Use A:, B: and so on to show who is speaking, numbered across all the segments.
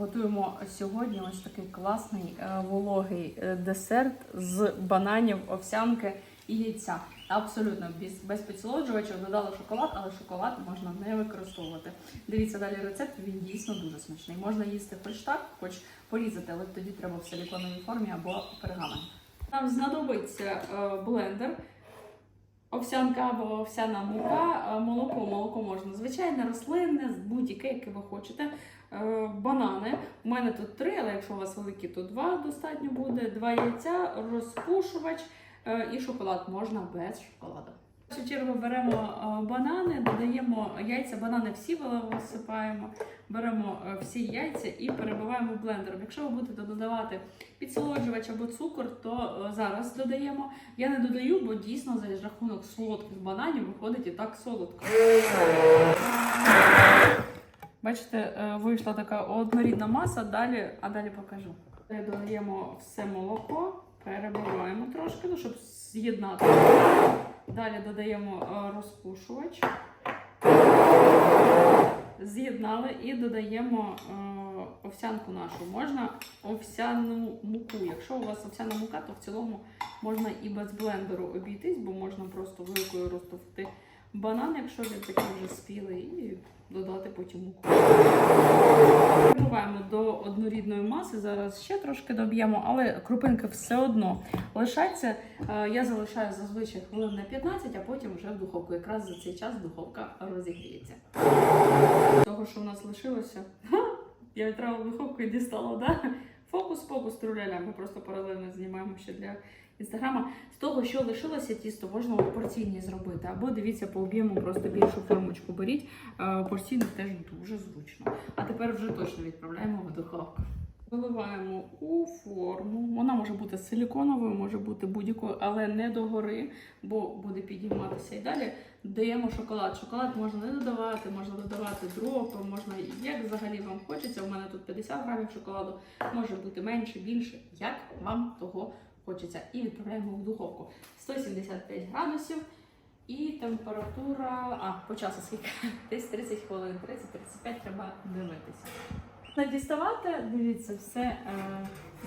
A: Готуємо сьогодні ось такий класний е, вологий е, десерт з бананів, овсянки і яйця. Абсолютно без, без підсолоджувачів додали шоколад, але шоколад можна не використовувати. Дивіться далі рецепт, він дійсно дуже смачний. Можна їсти хоч так, хоч порізати, але тоді треба в силіконовій формі або пергамент. Нам знадобиться е, блендер, овсянка або овсяна мука, е, молоко, молоко можна звичайне, рослинне, будь-яке, яке ви хочете. Е, Банани. У мене тут три, але якщо у вас великі, то два достатньо буде. Два яйця, розпушувач е, і шоколад можна без шоколаду. Першу чергу беремо е, банани, додаємо яйця, банани всі висипаємо, беремо е, всі яйця і перебиваємо блендером. Якщо ви будете додавати підсолоджувач або цукор, то е, зараз додаємо. Я не додаю, бо дійсно за рахунок солодких бананів виходить і так солодко. Бачите, вийшла така однорідна маса, далі, а далі покажу. Додаємо все молоко, перебиваємо трошки, ну, щоб з'єднати. Далі додаємо е, розпушувач. З'єднали і додаємо е, овсянку нашу. Можна овсяну муку. Якщо у вас овсяна мука, то в цілому можна і без блендеру обійтись, бо можна просто великою розтовкти банан, якщо він такий вже спілий, і додати потім муку. Прибуваємо до однорідної маси. Зараз ще трошки доб'ємо, але крупинки все одно лишаться. Е, Я залишаю зазвичай хвилин на 15, а потім вже в духовку. Якраз за цей час духовка розігріється. Того, що в нас лишилося, я відправила духовку і дістала, да? Фокус, фокус, труляля. Ми просто паралельно знімаємо ще для інстаграма. З того, що лишилося тісто, можна порційні зробити. Або дивіться по об'єму, просто більшу формочку беріть. Е, Порційно теж дуже зручно. А тепер вже точно відправляємо в духовку. Виливаємо у форму. Вона може бути силіконовою, може бути будь-якою, але не догори, бо буде підійматися. І далі додаємо шоколад. Шоколад можна не додавати, можна додавати дропи, можна як взагалі вам хочеться. У мене тут 50 грамів шоколаду, може бути менше, більше, як вам того хочеться. І відправляємо в духовку 175 градусів. І температура, а по часу скільки? Десь 30 хвилин, 30-35 треба дивитися. Не діставати, дивіться, все е,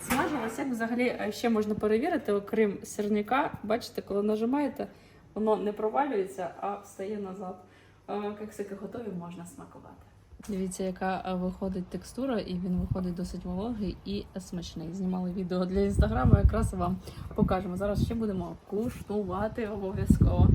A: смажилось. Як взагалі е, ще можна перевірити, окрім сирника, бачите, коли нажимаєте, воно не провалюється, а встає назад. Е, кексики готові, можна смакувати. Дивіться, яка е, виходить текстура, і він виходить досить вологий і смачний. Знімали відео для інстаграму, якраз вам покажемо. Зараз ще будемо куштувати обов'язково.